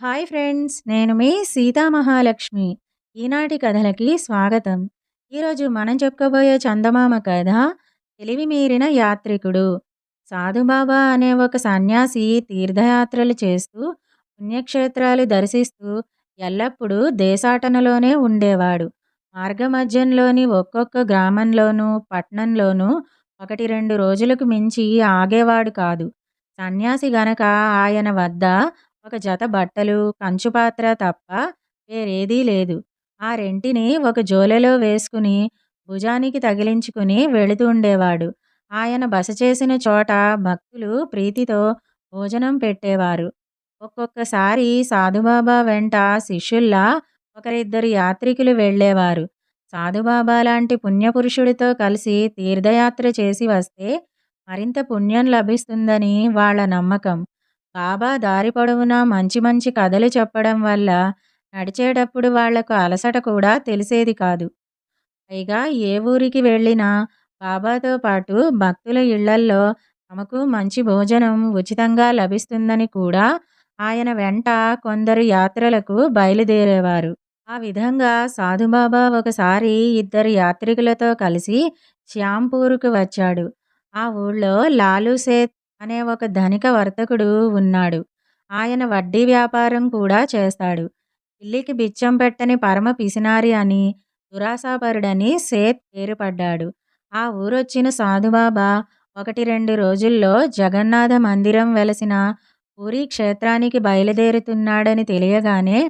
Hi friends నేను మీ సీతా మహాలక్ష్మి. ఈనాటి కథలకి స్వాగతం. ఈరోజు మనం చెప్పుకోబోయే చందమామ కథ తెలివి మీరిన యాత్రికుడు. సాధుబాబా అనే ఒక సన్యాసి తీర్థయాత్రలు చేస్తూ పుణ్యక్షేత్రాలు దర్శిస్తూ ఎల్లప్పుడూ దేశాటనలోనే ఉండేవాడు. మార్గమధ్యంలోని ఒక్కొక్క గ్రామంలోనూ పట్నంలోనూ ఒకటి రెండు రోజులకు మించి ఆగేవాడు కాదు. సన్యాసి గనక ఆయన వద్ద ఒక జత బట్టలు కంచుపాత్ర తప్ప వేరేదీ లేదు. ఆ రెంటిని ఒక జోలెలో వేసుకుని భుజానికి తగిలించుకుని వెళుతుండేవాడు ఆయన బస చేసిన చోట భక్తులు ప్రీతితో భోజనం పెట్టేవారు. ఒక్కొక్కసారి సాధుబాబా వెంట శిష్యుల్లా ఒకరిద్దరు యాత్రికులు వెళ్ళేవారు. సాధుబాబా లాంటి పుణ్యపురుషుడితో కలిసి తీర్థయాత్ర చేసి వస్తే మరింత పుణ్యం లభిస్తుందని వాళ్ళ నమ్మకం. బాబా దారి పొడవునా మంచి మంచి కథలు చెప్పడం వల్ల నడిచేటప్పుడు వాళ్ళకు అలసట కూడా తెలిసేది కాదు. పైగా ఏ ఊరికి వెళ్ళినా బాబాతో పాటు భక్తుల ఇళ్ళల్లో తమకు మంచి భోజనం ఉచితంగా లభిస్తుందని కూడా ఆయన వెంట కొందరు యాత్రలకు బయలుదేరేవారు. ఆ విధంగా సాధుబాబా ఒకసారి ఇద్దరు యాత్రికులతో కలిసి శ్యాంపూర్కు వచ్చాడు. ఆ ఊళ్ళో లాలూసేత్ అనే ఒక ధనిక వర్తకుడు ఉన్నాడు. ఆయన వడ్డీ వ్యాపారం కూడా చేస్తాడు. పిల్లికి బిచ్చం పెట్టని పరమ పిసినారి అని దురాసాపరుడని సేత్ పేరుపడ్డాడు. ఆ ఊరొచ్చిన సాధుబాబా ఒకటి రెండు రోజుల్లో జగన్నాథ మందిరం వెలసిన పూరి క్షేత్రానికి బయలుదేరుతున్నాడని తెలియగానే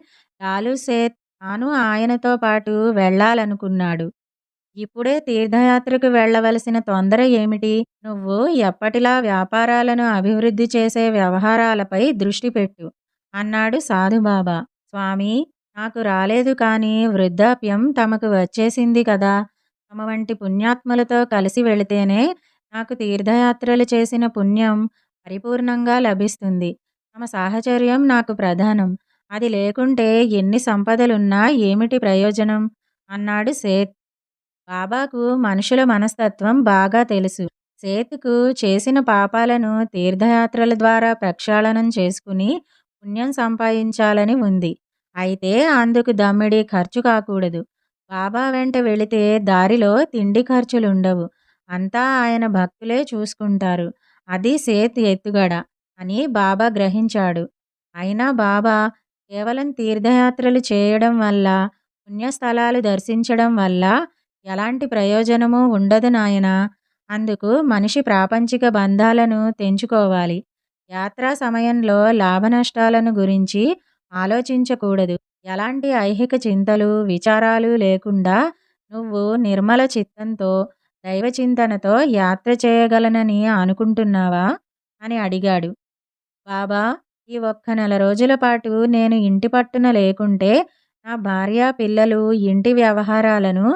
లాలు సేత్ తాను ఆయనతో పాటు వెళ్ళాలనుకున్నాడు. ఇప్పుడే తీర్థయాత్రకు వెళ్ళవలసిన తొందర ఏమిటి? నువ్వు ఎప్పటిలా వ్యాపారాలను అభివృద్ధి చేసే వ్యవహారాలపై దృష్టి పెట్టు అన్నాడు సాధుబాబా. స్వామి నాకు రాలేదు కానీ వృద్ధాప్యం తమకు వచ్చేసింది కదా. తమ వంటి పుణ్యాత్మలతో కలిసి వెళితేనే నాకు తీర్థయాత్రలు చేసిన పుణ్యం పరిపూర్ణంగా లభిస్తుంది. తమ సాహచర్యం నాకు ప్రధానం. అది లేకుంటే ఎన్ని సంపదలున్నా ఏమిటి ప్రయోజనం? అన్నాడు సేత్ బాబాకు మనుషుల మనస్తత్వం బాగా తెలుసు. సేతుకు చేసిన పాపాలను తీర్థయాత్రల ద్వారా ప్రక్షాళనం చేసుకుని పుణ్యం సంపాదించాలని ఉంది. అయితే అందుకు దమ్మిడి ఖర్చు కాకూడదు. బాబా వెంట వెళితే దారిలో తిండి ఖర్చులుండవు. అంతా ఆయన భక్తులే చూసుకుంటారు. అది సేత్ ఎత్తుగడ అని బాబా గ్రహించాడు. అయినా బాబా కేవలం తీర్థయాత్రలు చేయడం వల్ల పుణ్యస్థలాలు దర్శించడం వల్ల ఎలాంటి ప్రయోజనము ఉండదు నాయనా. అందుకు మనిషి ప్రాపంచిక బంధాలను తెంచుకోవాలి. యాత్రా సమయంలో లాభనష్టాలను గురించి ఆలోచించకూడదు. ఎలాంటి ఐహిక చింతలు విచారాలు లేకుండా నువ్వు నిర్మల చిత్తంతో దైవచింతనతో యాత్ర చేయగలనని అనుకుంటున్నావా? అని అడిగాడు. బాబా ఈ ఒక్క నెల రోజుల పాటు నేను ఇంటి పట్టున లేకుంటే నా భార్య పిల్లలు ఇంటి వ్యవహారాలను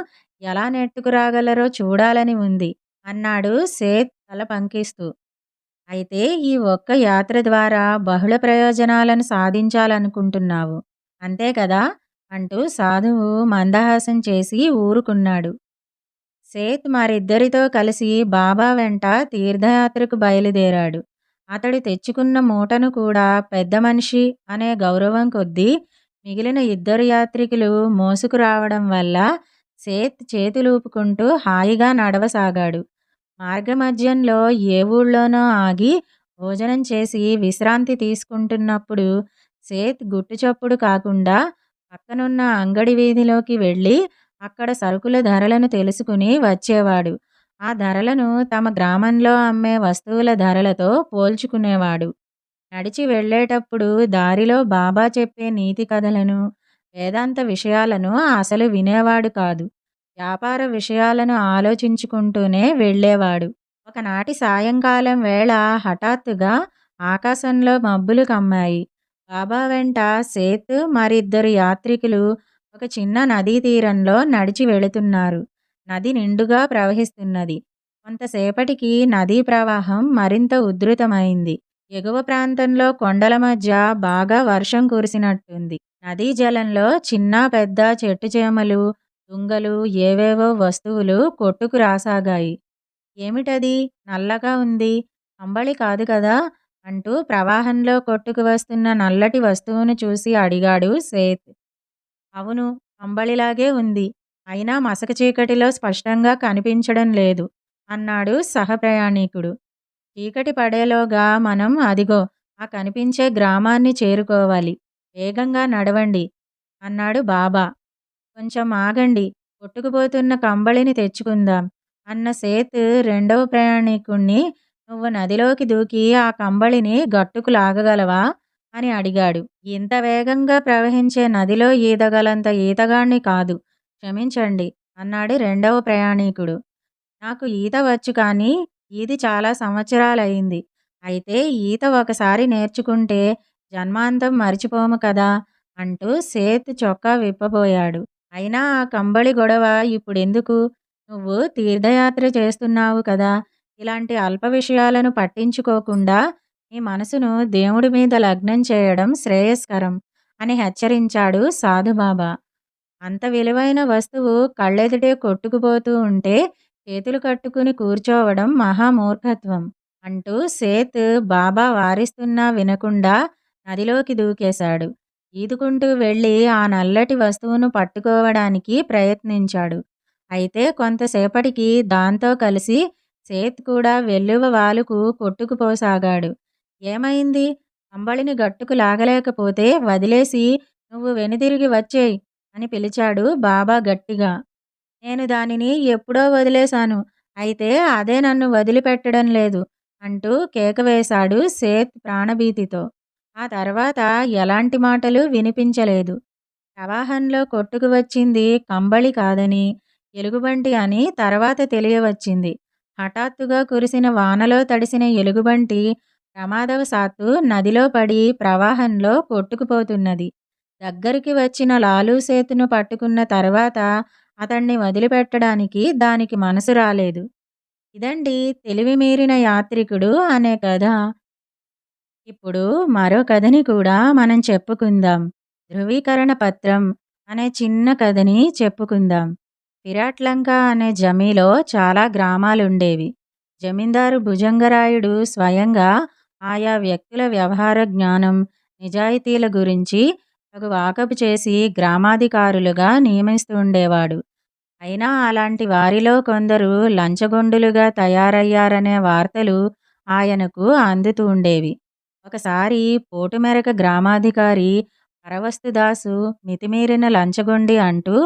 ఎలా నెట్టుకురాగలరో చూడాలని ఉంది అన్నాడు సేత్ తల పంకిస్తూ. అయితే ఈ ఒక్క యాత్ర ద్వారా బహుళ ప్రయోజనాలను సాధించాలనుకుంటున్నావు. అంతే కదా? అంటూ సాధువు మందహాసం చేసి ఊరుకున్నాడు. సేత్ మరిద్దరితో కలిసి బాబా వెంట తీర్థయాత్రకు బయలుదేరాడు. అతడు తెచ్చుకున్న మూటను కూడా పెద్ద మనిషి అనే గౌరవం కొద్దీ మిగిలిన ఇద్దరు యాత్రికులు మోసుకురావడం వల్ల సేత్ చేతులూపుకుంటూ హాయిగా నడవసాగాడు. మార్గమధ్యంలో ఏ ఊళ్ళోనో ఆగి భోజనం చేసి విశ్రాంతి తీసుకుంటున్నప్పుడు సేత్ గుట్టుచప్పుడు కాకుండా పక్కనున్న అంగడి వీధిలోకి వెళ్ళి అక్కడ సరుకుల ధరలను తెలుసుకుని వచ్చేవాడు. ఆ ధరలను తమ గ్రామంలో అమ్మే వస్తువుల ధరలతో పోల్చుకునేవాడు. నడిచి వెళ్ళేటప్పుడు దారిలో బాబా చెప్పే నీతి కథలను వేదాంత విషయాలను అసలు వినేవాడు కాదు. వ్యాపార విషయాలను ఆలోచించుకుంటూనే వెళ్ళేవాడు. ఒకనాటి సాయంకాలం వేళ హఠాత్తుగా ఆకాశంలో మబ్బులు కమ్మాయి. బాబా వెంట సేత్ మరిద్దరు యాత్రికులు ఒక చిన్న నదీ తీరంలో నడిచి వెళుతున్నారు. నది నిండుగా ప్రవహిస్తున్నది. కొంతసేపటికి నదీ ప్రవాహం మరింత ఉధృతమైంది. ఎగువ ప్రాంతంలో కొండల మధ్య బాగా వర్షం కురిసినట్టుంది. నదీ జలంలో చిన్న పెద్ద చెట్టు చేమలు దుంగలు ఏవేవో వస్తువులు కొట్టుకు రాసాగాయి ఏమిటది నల్లగా ఉంది అంబళి కాదు కదా అంటూ ప్రవాహంలో కొట్టుకు వస్తున్న నల్లటి వస్తువును చూసి అడిగాడు సేత్. అవును. కంబళిలాగే ఉంది. అయినా మసక చీకటిలో స్పష్టంగా కనిపించడం లేదు అన్నాడు సహప్రయాణికుడు చీకటి పడేలోగా మనం అదిగో ఆ కనిపించే గ్రామాన్ని చేరుకోవాలి. వేగంగా నడవండి అన్నాడు బాబా. కొంచెం ఆగండి. కొట్టుకుపోతున్న కంబళిని తెచ్చుకుందాం అన్న సేత్ రెండవ ప్రయాణికుణ్ణి నువ్వు నదిలోకి దూకి ఆ కంబళిని గట్టుకు లాగగలవా? అని అడిగాడు. ఇంత వేగంగా ప్రవహించే నదిలో ఈదగలంత ఈతగాణ్ణి కాదు. క్షమించండి అన్నాడు రెండవ ప్రయాణికుడు నాకు ఈత వచ్చు కానీ ఈది చాలా సంవత్సరాలయ్యింది అయితే ఈత ఒకసారి నేర్చుకుంటే జన్మాంతం మరిచిపోము కదా! అంటూ సేత్ చొక్కా విప్పబోయాడు. అయినా ఆ కంబళి గొడవ ఇప్పుడెందుకు? నువ్వు తీర్థయాత్ర చేస్తున్నావు కదా! ఇలాంటి అల్ప విషయాలను పట్టించుకోకుండా నీ మనసును దేవుడి మీద లగ్నం చేయడం శ్రేయస్కరం అని హెచ్చరించాడు సాధుబాబా. అంత విలువైన వస్తువు కళ్ళెదుటే కొట్టుకుపోతూ ఉంటే చేతులు కట్టుకుని కూర్చోవడం మహామూర్ఖత్వం అంటూ సేత్ బాబా వారిస్తున్నా వినకుండా నదిలోకి దూకేశాడు. ఈదుకుంటూ వెళ్ళి ఆ నల్లటి వస్తువును పట్టుకోవడానికి ప్రయత్నించాడు. అయితే కొంతసేపటికి దాంతో కలిసి సేత్ కూడా వెల్లువ వాలుకు కొట్టుకుపోసాగాడు. ఏమైంది? కంబళిని గట్టుకు లాగలేకపోతే వదిలేసి నువ్వు వెనుదిరిగి వచ్చేయ్ అని పిలిచాడు బాబా గట్టిగా. నేను దానిని ఎప్పుడో వదిలేశాను. అయితే అదే నన్ను వదిలిపెట్టడం లేదు అంటూ కేక వేశాడు సేత్ ప్రాణభీతితో. ఆ తర్వాత ఎలాంటి మాటలు వినిపించలేదు. ప్రవాహంలో కొట్టుకు వచ్చింది కంబళి కాదని, ఎలుగుబంటి అని తర్వాత తెలియవచ్చింది. హఠాత్తుగా కురిసిన వానలో తడిసిన ఎలుగుబంటి ప్రమాదవశాత్తు నదిలో పడి ప్రవాహంలో కొట్టుకుపోతున్నది. దగ్గరికి వచ్చిన లాలూ సేతును పట్టుకున్న తర్వాత అతన్ని వదిలిపెట్టడానికి దానికి మనసు రాలేదు. ఇదండీ తెలివిమీరిన యాత్రికుడు అనే కథ. ఇప్పుడు మరో కథని కూడా మనం చెప్పుకుందాం. ధృవీకరణ పత్రం అనే చిన్న కథని చెప్పుకుందాం. విరాట్లంక అనే జమీలో చాలా గ్రామాలుండేవి. జమీందారు భుజంగరాయుడు స్వయంగా ఆయా వ్యక్తుల వ్యవహార జ్ఞానం, నిజాయితీల గురించి తగు వాకపు చేసి గ్రామాధికారులుగా నియమిస్తూ ఉండేవాడు అయినా అలాంటి వారిలో కొందరు లంచగొండులుగా తయారయ్యారనే వార్తలు ఆయనకు అందుతూ ఉండేవి ఒకసారి పోటుమెరక గ్రామాధికారి పరవస్తుదాసు మితిమీరిన లంచగొండి అంటూ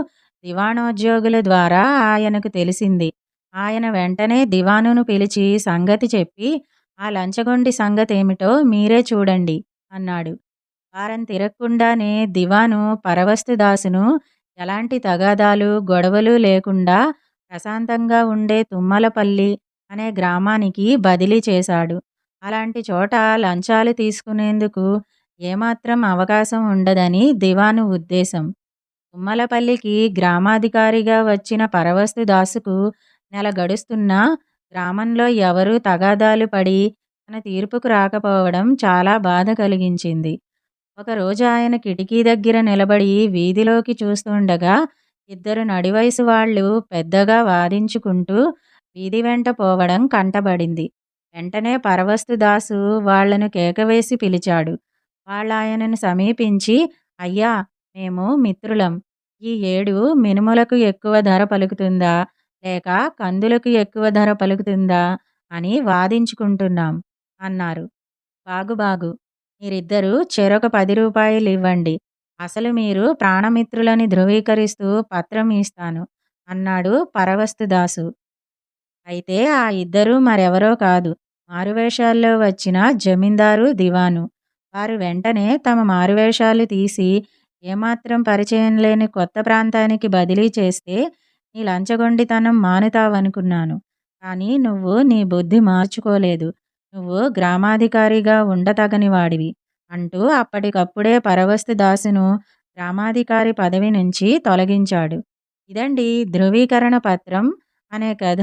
దివాణోద్యోగుల ద్వారా ఆయనకు తెలిసింది. ఆయన వెంటనే దివానును పిలిచి సంగతి చెప్పి ఆ లంచగొండి సంగతేమిటో మీరే చూడండి అన్నాడు. వారం తిరక్కుండానే దివాను పరవస్తుదాసును ఎలాంటి తగాదాలు, గొడవలు లేకుండా ప్రశాంతంగా ఉండే తుమ్మలపల్లి అనే గ్రామానికి బదిలీ చేశాడు. అలాంటి చోట లంచాలు తీసుకునేందుకు ఏమాత్రం అవకాశం ఉండదని దివాను ఉద్దేశం. తుమ్మలపల్లికి గ్రామాధికారిగా వచ్చిన పరవస్తు దాసుకు నెల గడుస్తున్నా గ్రామంలో ఎవరూ తగాదాలు పడి తన తీర్పుకు రాకపోవడం చాలా బాధ కలిగించింది. ఒకరోజు ఆయన కిటికీ దగ్గర నిలబడి వీధిలోకి చూస్తుండగా ఇద్దరు నడివయసు వాళ్ళు పెద్దగా వాదించుకుంటూ వీధి వెంట పోవడం కంటబడింది. వెంటనే పరవస్తుదాసు వాళ్ళను కేకవేసి పిలిచాడు. వాళ్ళాయనను సమీపించి అయ్యా! మేము మిత్రులం. ఈ ఏడు మినుములకు ఎక్కువ ధర పలుకుతుందా? లేక కందులకు ఎక్కువ ధర పలుకుతుందా? అని వాదించుకుంటున్నాం అన్నారు. బాగు బాగు. మీరిద్దరూ చెరొక పది రూపాయలు ఇవ్వండి అసలు మీరు ప్రాణమిత్రులని ధృవీకరిస్తూ పత్రం ఇస్తాను అన్నాడు పరవస్తుదాసు. అయితే ఆ ఇద్దరూ మరెవరో కాదు మారువేషాల్లో వచ్చిన జమీందారు, దివాను. వారు వెంటనే తమ మారువేషాలు తీసి ఏమాత్రం పరిచయం లేని కొత్త ప్రాంతానికి బదిలీ చేస్తే నీ లంచగొండితనం మానుతావనుకున్నాను. కానీ నువ్వు నీ బుద్ధి మార్చుకోలేదు. నువ్వు గ్రామాధికారిగా ఉండతగనివాడివి అంటూ అప్పటికప్పుడే పరవస్తు దాసును గ్రామాధికారి పదవి నుంచి తొలగించాడు. ఇదండి ధృవీకరణ పత్రం అనే కథ.